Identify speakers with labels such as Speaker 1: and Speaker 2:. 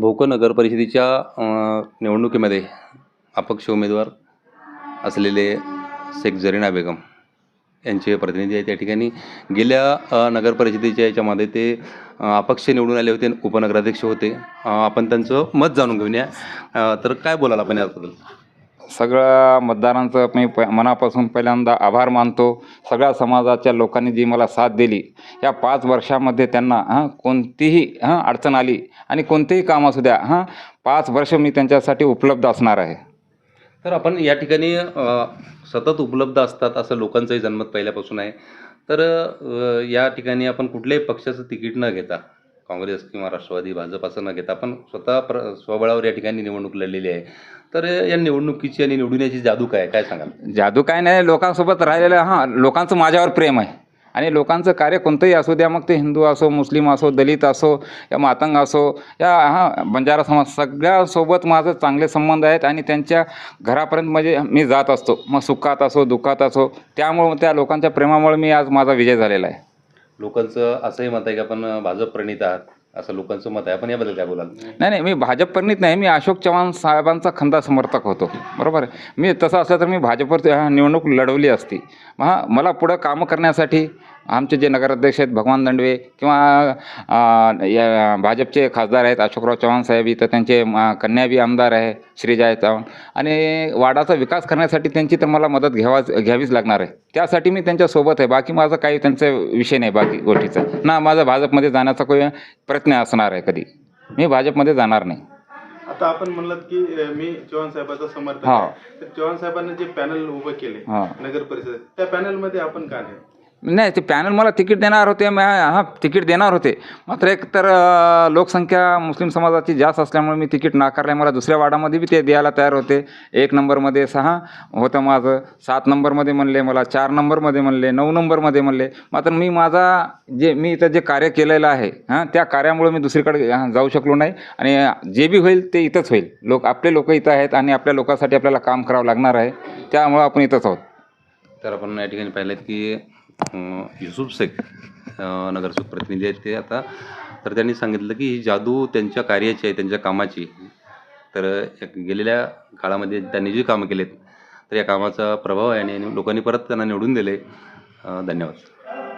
Speaker 1: भोकर नगर परिषदेच्या निवडणुकीमध्ये अपक्ष उमेदवार असलेले शेख जरीना बेगम यांचे प्रतिनिधी आहेत. त्या ठिकाणी गेल्या नगरपरिषदेच्या नगर परिषदेच्या याच्यामध्ये ते अपक्ष निवडून आले होते उपनगराध्यक्ष होते. आपण त्यांचं मत जाणून घेऊन या. तर काय बोलाल आपण याबद्दल?
Speaker 2: सगळ्या मतदारांचं मी प मनापासून पहिल्यांदा आभार मानतो. सगळ्या समाजाच्या लोकांनी जी मला साथ दिली या पाच वर्षामध्ये त्यांना हां कोणतीही हां अडचण आली आणि कोणतेही काम असू द्या हां पाच वर्ष मी त्यांच्यासाठी उपलब्ध असणार आहे.
Speaker 1: तर आपण या ठिकाणी अ, सतत उपलब्ध असतात असं लोकांचंही जन्मत पहिल्यापासून आहे. तर अ, या ठिकाणी आपण कुठल्याही पक्षाचं तिकीट न घेता काँग्रेस किंवा राष्ट्रवादी भाजप असं न घेता आपण स्वतः प्र स्वबळावर या ठिकाणी निवडणूक लढलेली आहे. तर या निवडणुकीची आणि निवडण्याची जादू काय काय सांगाल?
Speaker 2: जादू काय नाही लोकांसोबत राहिलेलं हां लोकांचं माझ्यावर प्रेम आहे. आणि लोकांचं कार्य कोणतंही असू द्या मग ते हिंदू असो मुस्लिम असो दलित असो या मातंग असो या हां बंजारा समाज सगळ्यासोबत माझं चांगले संबंध आहेत आणि त्यांच्या घरापर्यंत म्हणजे मी जात असतो. मग सुखात असो दुःखात असो त्यामुळं त्या लोकांच्या प्रेमामुळे मी आज माझा विजय झालेला आहे.
Speaker 1: लोकांचं असंही मत आहे की आपण भाजप प्रणित आहात असं लोकांचं मत आहे. आपण याबद्दल काय बोलाल?
Speaker 2: नाही नाही मी भाजप प्रणित नाही मी अशोक चव्हाण साहेबांचा खंदा समर्थक होतो. बरोबर आहे? मी तसं असलं तर मी भाजपवर निवडणूक लढवली असती. हां मला पुढं कामं करण्यासाठी आमचे जे नगराध्यक्ष आहेत भगवान दंडवे किंवा या भाजपचे खासदार आहेत अशोकराव चव्हाण साहेब इथं त्यांचे अं, कन्या बी आमदार आहे श्रीजय चव्हाण. आणि वाडाचा विकास करण्यासाठी त्यांची तर मला मदत घ्यावाच घ्यावीच लागणार आहे. त्यासाठी मी त्यांच्यासोबत आहे. बाकी माझा काही त्यांचा विषय नाही बाकी गोष्टीचा. ना माझा भाजपमध्ये जाण्याचा काही प्रयत्न असणार आहे कधी. मी भाजपमध्ये जाणार नाही.
Speaker 3: आता आपण म्हणलात की मी चव्हाण साहेबाचा
Speaker 2: हा.
Speaker 3: तर चव्हाण साहेबांनी जे पॅनल उभं केले. नगर परिषद त्या पॅनलमध्ये आपण का नाही?
Speaker 2: नाही ते पॅनल मला तिकीट देणार होते मग हां तिकीट देणार होते. मात्र एक तर लोकसंख्या मुस्लिम समाजाची जास्त असल्यामुळे मी तिकीट नाकारले मला दुसऱ्या वार्डामध्ये बी ते द्यायला तयार होते. एक नंबरमध्ये सहा होतं माझं. सात नंबरमध्ये म्हणले मला. चार नंबरमध्ये म्हणले. नऊ नंबरमध्ये म्हणले. मात्र मी माझा जे मी इथं जे कार्य केलेलं आहे हां त्या कार्यामुळे मी दुसरीकडे हां, जाऊ शकलो नाही. आणि जे बी होईल ते इथंच होईल. लोक आपले लोक इथं आहेत आणि आपल्या लोकांसाठी आपल्याला काम करावं लागणार आहे. त्यामुळं आपण इथंच आहोत.
Speaker 1: तर आपण या ठिकाणी पाहिलं की युसुफ शेख नगरसेवक प्रतिनिधी आहेत ते. आता तर त्यांनी सांगितलं की ही जादू त्यांच्या कार्याची आहे त्यांच्या कामाची. तर एक गेलेल्या काळामध्ये त्यांनी जी कामं केलेत तर या कामाचा प्रभाव आहे आणि लोकांनी परत त्यांना निवडून दिले. धन्यवाद.